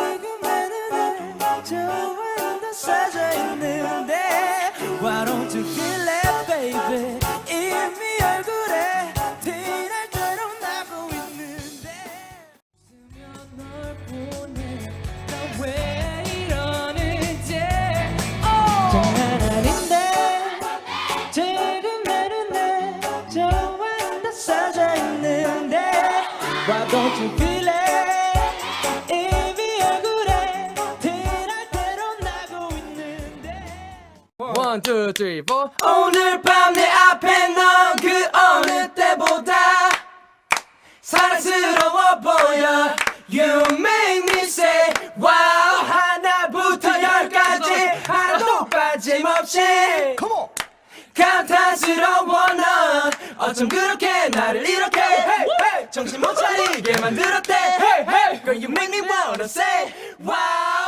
궁금했는데 좋은 다 써져 있는데 Why don't you 이미 얼굴에 티날 대로 나고 있는데 웃으면 널 보내 나왜 이러는지 장난 아닌데 지금에는 내 좋은 다 써져 있는데 Why don't you feel it One, two, three, four. 오늘 밤 내 앞에 넌 그 어느 때보다 사랑스러워 보여 You make me say wow 하나부터 열까지 하나도 빠짐없이 Come on. 감탄스러워 넌 어쩜 그렇게 나를 이렇게 hey, hey, 정신 못 차리게 만들었대 hey, hey, Girl you make me wanna say wow